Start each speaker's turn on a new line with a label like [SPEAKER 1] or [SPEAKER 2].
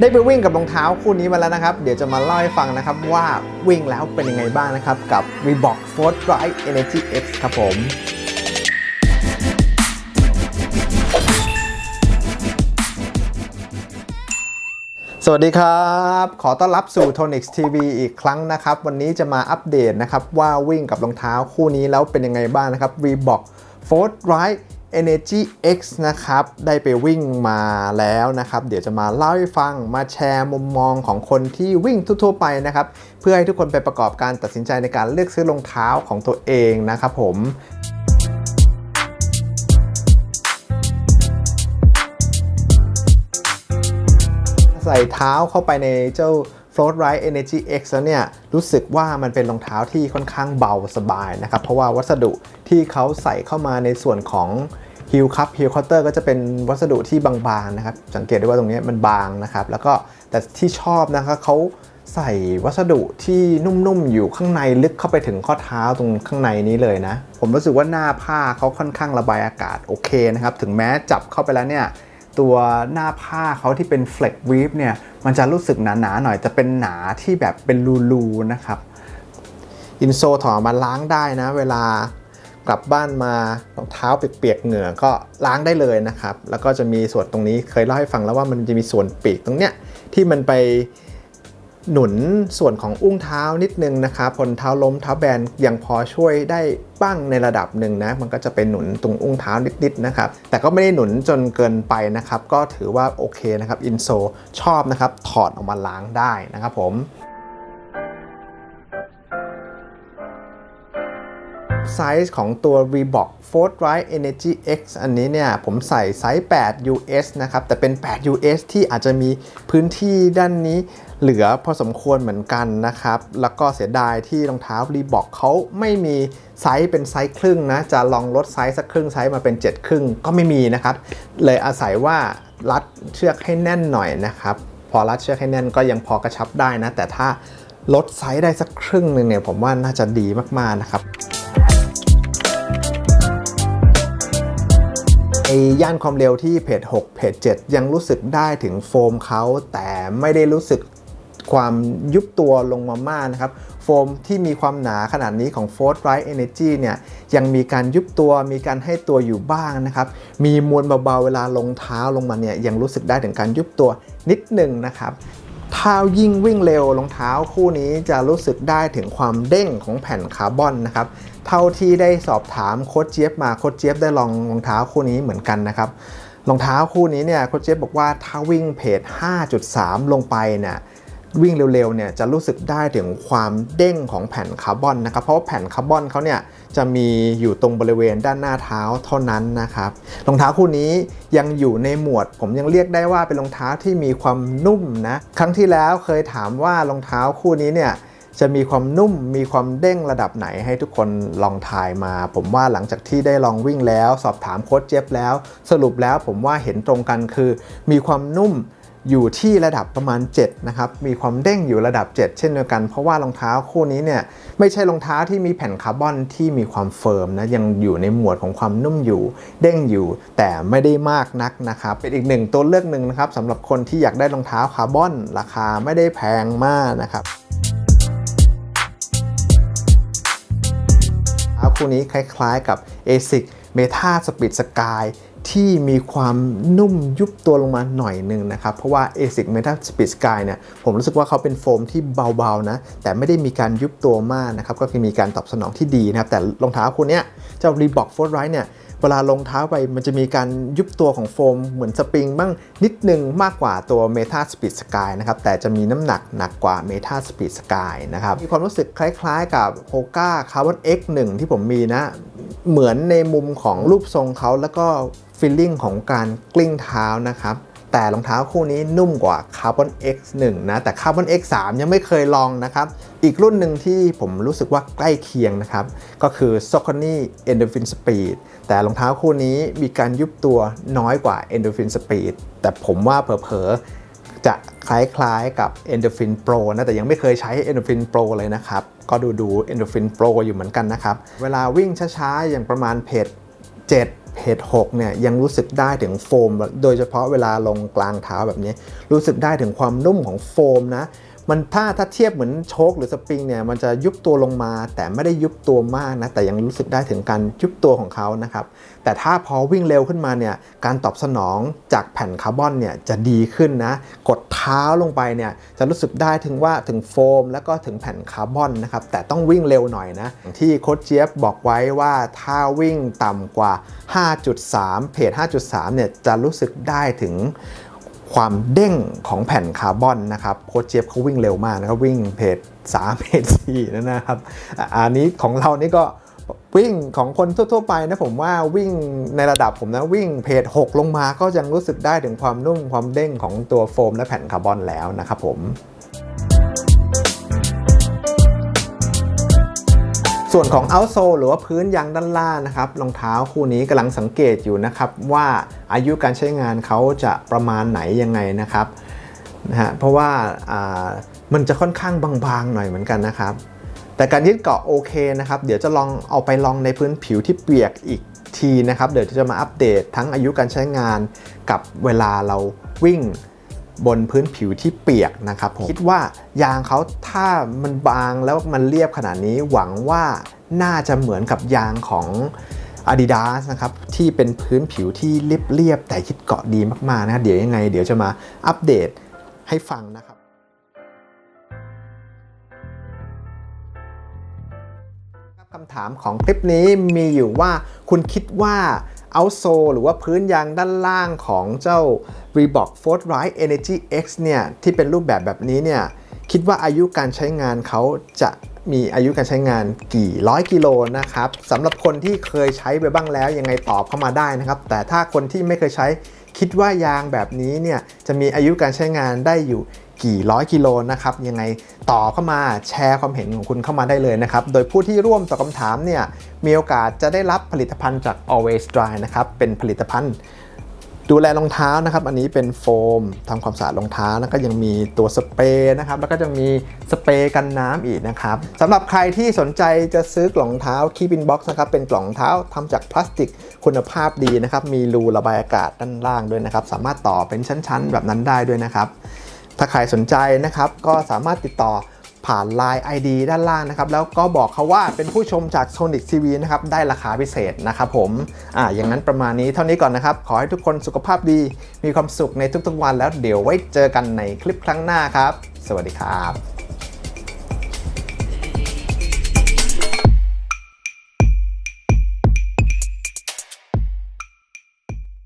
[SPEAKER 1] ได้ไปวิ่งกับรองเท้าคู่นี้มาแล้วนะครับ เดี๋ยวจะมาเล่าให้ฟังนะครับว่าวิ่งแล้วเป็นยังไงบ้างนะครับ กับ Reebok Fortright Energy X ครับผมสวัสดีครับ ขอต้อนรับสู่ Tonix TV อีกครั้งนะครับ วันนี้จะมาอัปเดตนะครับว่าวิ่งกับรองเท้าคู่นี้แล้วเป็นยังไงบ้างนะครับ Reebok Fortright Energy X นะครับ ได้ไปวิ่งมาแล้วนะครับ เดี๋ยวจะมาเล่าให้ฟังมาแชร์มุมมองของคนที่วิ่งทั่วๆไปนะครับ เพื่อให้ทุกคนไปประกอบการตัดสินใจในการเลือกซื้อรองเท้าของตัวเองนะครับผมใส่เท้าเข้าไปในเจ้า Float Ride Energy X แล้วเนี่ย รู้สึกว่ามันเป็นรองเท้าที่ค่อนข้างเบาสบายนะครับ เพราะว่าวัสดุที่เขาใส่เข้ามาในส่วนของ Heel Cup Heel Cutter ก็จะเป็นวัสดุที่บางๆนะครับ สังเกตได้ว่าตรงนี้มันบางนะครับ แล้วก็แต่ที่ชอบนะครับเขาใส่วัสดุที่นุ่มๆ อยู่ข้างในลึกเข้าไปถึงข้อเท้าตรงข้างในนี้เลยนะ ผมรู้สึกว่าหน้าผ้าเขาค่อนข้างระบายอากาศโอเคนะครับ ถึงแม้จับเข้าไปแล้วเนี่ย ตัวหน้าผ้าเขาที่เป็น flex weave เนี่ย มันจะรู้สึกหนาๆหน่อยจะเป็นหนาที่แบบเป็นรูๆนะครับ อินโซถอดมาล้างได้นะ เวลา กลับบ้านมารองเท้าเปียกๆเหงื่อก็ล้างได้เลยนะครับ แล้วก็จะมีส่วนตรงนี้เคยเล่าให้ฟังแล้วว่ามันจะมีส่วนปีกตรงเนี้ยที่มันไปหนุนส่วนของอุ้งเท้านิดนึงนะครับพลเท้าล้มเท้าแบนยังพอช่วยได้บ้างในระดับหนึ่งนะ มันก็จะเป็นหนุนตรงอุ้งเท้านิดๆนะครับ แต่ก็ไม่ได้หนุนจนเกินไปนะครับ ก็ถือว่าโอเคนะครับ อินโซชอบนะครับ ถอดออกมาล้างได้นะครับผม ไซส์ของตัว Reebok Fortright Energy X อันนี้เนี่ย ผมใส่ไซส์ 8 US นะครับ แต่เป็น 8 US ที่อาจจะมีพื้นที่ด้านนี้เหลือพอสมควรเหมือนกันนะครับ แล้วก็เสียดายที่รองเท้า Reebok เขาไม่มีไซส์เป็นไซส์ครึ่งนะ จะลองลดไซส์สักครึ่งไซส์มาเป็น 7 ครึ่งก็ไม่มีนะครับ เลยอาศัยว่ารัดเชือกให้แน่นหน่อยนะครับ พอรัดเชือกให้แน่นก็ยังพอกระชับได้นะ แต่ถ้าลดไซส์ได้สักครึ่งหนึ่งเนี่ยผมว่าน่าจะดีมากๆนะครับ ไอ้ย่านความเร็วที่เพจ6เพจ7 ยังรู้สึกได้ถึงโฟมเขาแต่ไม่ได้รู้สึกความยุบตัวลงมามากนะครับ โฟมที่มีความหนาขนาดนี้ของ f o r t r i g h t Energy เนี่ยยังมีการยุบตัวมีการให้ตัวอยู่บ้างนะครับ มีมวลเบาๆเวลาลงเท้าลงมาเนี่ยยังรู้สึกได้ถึงการยุบตัวนิดหนึ่งนะครับ ถ้ายิ่งวิ่งเร็วรองเท้าคู่นี้จะรู้สึกได้ถึงความเด้งของแผ่นคาร์บอนนะครับ เท่าที่ได้สอบถามโค้ชเจี๊ยบมาโค้ชเจี๊ยบได้ลองรองเท้าคู่นี้เหมือนกันนะครับรองเท้าคู่นี้เนี่ยโค้ชเจี๊ยบบอกว่าถ้าวิ่งเพจ5.3 ลงไปเนี่ย วิ่งเร็วๆเนี่ยจะรู้สึกได้ถึงความเด้งของแผ่นคาร์บอนนะครับ เพราะว่าแผ่นคาร์บอนเขาเนี่ยจะมีอยู่ตรงบริเวณด้านหน้าเท้าเท่านั้นนะครับรองเท้าคู่นี้ยังอยู่ในหมวด ผมยังเรียกได้ว่าเป็นรองเท้าที่มีความนุ่มนะครั้งที่แล้วเคยถามว่ารองเท้าคู่นี้เนี่ยจะมีความนุ่มมีความเด้งระดับไหนให้ทุกคนลองทายมา ผมว่าหลังจากที่ได้ลองวิ่งแล้ว สอบถามโค้ชเจฟแล้ว สรุปแล้วผมว่าเห็นตรงกันคือ มีความนุ่ม อยู่ที่ระดับประมาณ7นะครับมีความเด้งอยู่ระดับ 7 เช่นเดียวกัน เพราะว่ารองเท้าคู่นี้เนี่ยไม่ใช่รองเท้าที่มีแผ่นคาร์บอนที่มีความเฟิร์มนะยังอยู่ในหมวดของความนุ่มอยู่ เด้งอยู่ แต่ไม่ได้มากนักนะครับเป็นอีกหนึ่งตัวเลือกหนึ่งนะครับสำหรับคนที่อยากได้รองเท้าคาร์บอน ราคาไม่ได้แพงมากนะครับเท้าคู่นี้คล้ายๆกับ ASIC Meta Speed Sky ที่มีความนุ่มยุบตัวลงมาหน่อยหนึ่งนะครับ เพราะว่า ASIC Meta Speed Sky เนี่ยผมรู้สึกว่าเขาเป็นโฟมที่เบาๆนะ แต่ไม่ได้มีการยุบตัวมากนะครับ ก็คือมีการตอบสนองที่ดีนะครับ แต่รองเท้าคู่เนี้ยเจ้า Reebok Fortright เนี่ยเวลาลงเท้าไปมันจะมีการยุบตัวของโฟมเหมือนสปริงบ้างนิดนึงมากกว่าตัว Meta Speed Sky นะครับ แต่จะมีน้ำหนักหนักกว่า Meta Speed Sky นะครับ มีความรู้สึกคล้ายๆกับ Hoka Carbon X1 ที่ผมมีนะ เหมือนในมุมของรูปทรงเขาแล้วก็ฟีลลิ่งของการกลิ้งเท้านะครับ แต่รองเท้าคู่นี้นุ่มกว่า Carbon X1 นะ แต่ Carbon X3 ยังไม่เคยลองนะครับ อีกรุ่นหนึ่งที่ผมรู้สึกว่าใกล้เคียงนะครับ ก็คือ Saucony Endorphin Speed แต่รองเท้าคู่นี้มีการยุบตัวน้อยกว่า Endorphin Speed แต่ผมว่าเผลอ จะคล้ายๆกับ Endorphin Pro นะแต่ยังไม่เคยใช้ Endorphin Pro เลยนะครับ ก็ดูดู Endorphin Pro อยู่เหมือนกันนะครับ เวลาวิ่งช้าๆ อย่างประมาณเพจ7เพจ6เนี่ยยังรู้สึกได้ถึงโฟม โดยเฉพาะเวลาลงกลางเท้าแบบนี้ รู้สึกได้ถึงความนุ่มของโฟมนะ มันถ้าถ้าเทียบเหมือนโชคหรือสปริงเนี่ยมันจะยุบตัวลงมา แต่ไม่ได้ยุบตัวมากนะแต่ยังรู้สึกได้ถึงการยุบตัวของเขานะครับแต่ถ้าพอวิ่งเร็วขึ้นมาเนี่ยการตอบสนองจากแผ่นคาร์บอนเนี่ยจะดีขึ้นนะกดเท้าลงไปเนี่ยจะรู้สึกได้ถึงว่าถึงโฟม แล้วก็ถึงแผ่นคาร์บอนนะครับแต่ต้องวิ่งเร็วหน่อยนะที่โค้ชเจี๊ยบบอกไว้ว่าถ้าวิ่งต่ำกว่า 5.3 เพจ5.3เนี่ยจะรู้สึกได้ถึง ความเด้งของแผ่นคาร์บอนนะครับโค้ชเจี๊ยบเขาวิ่งเร็วมากนะครับวิ่งเพจ3เพจ4นะนะครับอันนี้ของเรานี่ก็วิ่งของคนทั่วๆไปนะผมว่าวิ่งในระดับผมนะวิ่งเพจ6 ลงมาก็ยังรู้สึกได้ถึงความนุ่มความเด้งของตัวโฟมและแผ่นคาร์บอนแล้วนะครับผม ส่วนของ outsole หรือว่าพื้นยางด้านล่างนะครับรองเท้าคู่นี้กำลังสังเกตอยู่นะครับว่าอายุการใช้งานเขาจะประมาณไหนยังไงนะครับนะฮะเพราะว่าอ่ามันจะค่อนข้างบางๆหน่อยเหมือนกันนะครับ แต่การยึดเกาะโอเคนะครับเดี๋ยวจะลองเอาไปลองในพื้นผิวที่เปียกอีกทีนะครับเดี๋ยวจะมาอัปเดตทั้งอายุการใช้งานกับเวลาเราวิ่ง บนพื้นผิวที่เปียกนะครับผมคิดว่ายางเขาถ้ามันบางแล้วมันเรียบขนาดนี้หวังว่าน่าจะเหมือนกับยางของ Adidas นะครับที่เป็นพื้นผิวที่เรียบๆแต่ยึดเกาะดีมากๆนะเดี๋ยวยังไง เดี๋ยวจะมาอัปเดตให้ฟังนะครับคำถามของคลิปนี้มีอยู่ว่าคุณคิดว่า เอาโซหรือว่าพื้นยางด้านล่างของเจ้า Reebok Fortright Energy X เนี่ยที่เป็นรูปแบบแบบนี้เนี่ยคิดว่าอายุการใช้งานเขาจะมีอายุการใช้งานกี่ร้อยกิโลนะครับสำหรับคนที่เคยใช้ไปบ้างแล้วยังไงตอบเข้ามาได้นะครับ แต่ถ้าคนที่ไม่เคยใช้คิดว่ายางแบบนี้เนี่ยจะมีอายุการใช้งานได้อยู่ กี่ร้อยกิโลนะครับยังไงต่อเข้ามาแชร์ความเห็นของคุณเข้ามาได้เลยนะครับ โดยผู้ที่ร่วมตอบคำถามเนี่ยมีโอกาสจะได้รับผลิตภัณฑ์จาก Always Dry นะครับเป็นผลิตภัณฑ์ดูแลรองเท้านะครับ อันนี้เป็นโฟมทำความสะอาดรองเท้าแล้วก็ยังมีตัวสเปรย์นะครับ แล้วก็จะมีสเปรย์กันน้ำอีกนะครับสำหรับใครที่สนใจจะซื้อกล่องรองเท้าคีบินบ็อกซ์นะครับ เป็นกล่องรองเท้าทำจากพลาสติกคุณภาพดีนะครับ มีรูระบายอากาศด้านล่างด้วยนะครับ สามารถต่อเป็นชั้นๆ แบบนั้นได้ด้วยนะครับ ถ้าใครสนใจนะครับก็สามารถติดต่อผ่าน Line ID ด้านล่างนะครับ แล้วก็บอกเขาว่าเป็นผู้ชมจาก Sonic TV นะครับ ได้ราคาพิเศษนะครับผม อ่า อย่างนั้นประมาณนี้เท่านี้ก่อนนะครับ ขอให้ทุกคนสุขภาพดี มีความสุขในทุกๆวันแล้วเดี๋ยวไว้เจอกันในคลิปครั้งหน้าครับ สวัสดีครับ